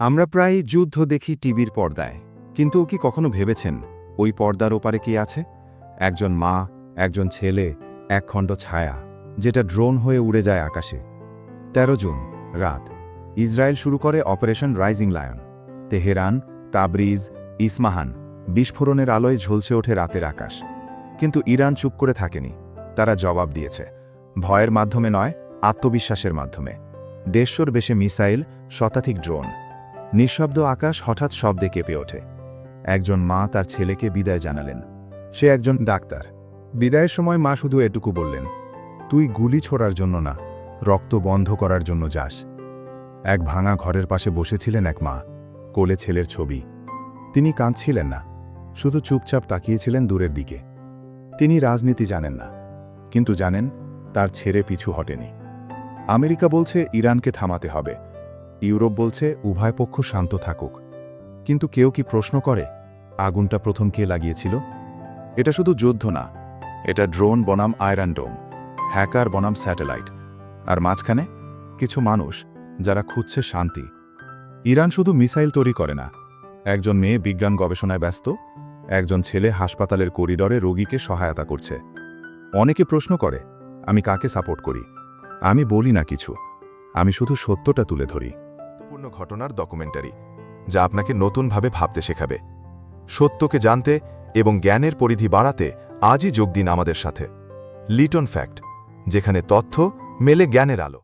আমরা প্রায় যুদ্ধ দেখি টিভির পর্দায়। কিন্তু ও কি কখনো ভেবেছেন, ওই পর্দার ওপারে কি আছে? একজন মা, একজন ছেলে, এক খণ্ড ছায়া, যেটা ড্রোন হয়ে উড়ে যায় আকাশে। ১৩ জুন, রাত। ইসরায়েল শুরু করে operation rising lion. Tehran, Tabriz, Isfahan, বিস্ফোরণের আলোয় ঝলসে ওঠে রাতের আকাশ। কিন্তু ইরান চুপ করে থাকেনি। তারা জবাব দিয়েছে, ভয়ের মাধ্যমে নয়, আত্মবিশ্বাসের মাধ্যমে। দেড়শোর বেশি মিসাইল, শতাধিক ড্রোন। নিঃশব্দ আকাশ হঠাৎ শব্দে কেঁপে ওঠে। একজন মা তার ছেলেকে বিদায় জানালেন। সে একজন ডাক্তার। বিদায়ের সময় মা শুধু এটুকু বললেন, তুই গুলি ছোড়ার জন্য না, রক্ত বন্ধ করার জন্য যাস। এক ভাঙা ঘরের পাশে বসেছিলেন এক মা, কোলে ছেলের ছবি। তিনি কাঁদছিলেন না, শুধু চুপচাপ তাকিয়েছিলেন দূরের দিকে। তিনি রাজনীতি জানেন না, কিন্তু জানেন তার ছেড়ে পিছু হটেনি। আমেরিকা বলছে, ইরানকে থামাতে হবে। ইউরোপ বলছে, উভয় পক্ষ শান্ত থাকুক। কিন্তু কেউ কি প্রশ্ন করে, আগুনটা প্রথম কে লাগিয়েছিল? এটা শুধু যুদ্ধ না, এটা ড্রোন বনাম আয়রন ডোম, হ্যাকার বনাম স্যাটেলাইট। আর মাঝখানে, কিছু মানুষ, যারা খুঁজছে শান্তি। ইরান শুধু মিসাইল তৈরি করে না, একজন মেয়ে বিজ্ঞান গবেষণায় ব্যস্ত, একজন ছেলে হাসপাতালের করিডরে রোগীকে সহায়তা করছে। অনেকে প্রশ্ন করে, আমি কাকে সাপোর্ট করি? আমি বলি না কিছু, আমি শুধু সত্যটা তুলে ধরি। গুরুত্বপূর্ণ ঘটনার ডকুমেন্টারি যা আপনাকে নতুনভাবে ভাবতে শেখাবে। সত্যকে জানতে এবং জ্ঞানের পরিধি বাড়াতে আজই যোগ দিন আমাদের সাথে। লিটন ফ্যাক্ট যেখানে তথ্য মেলে জ্ঞানের আলো।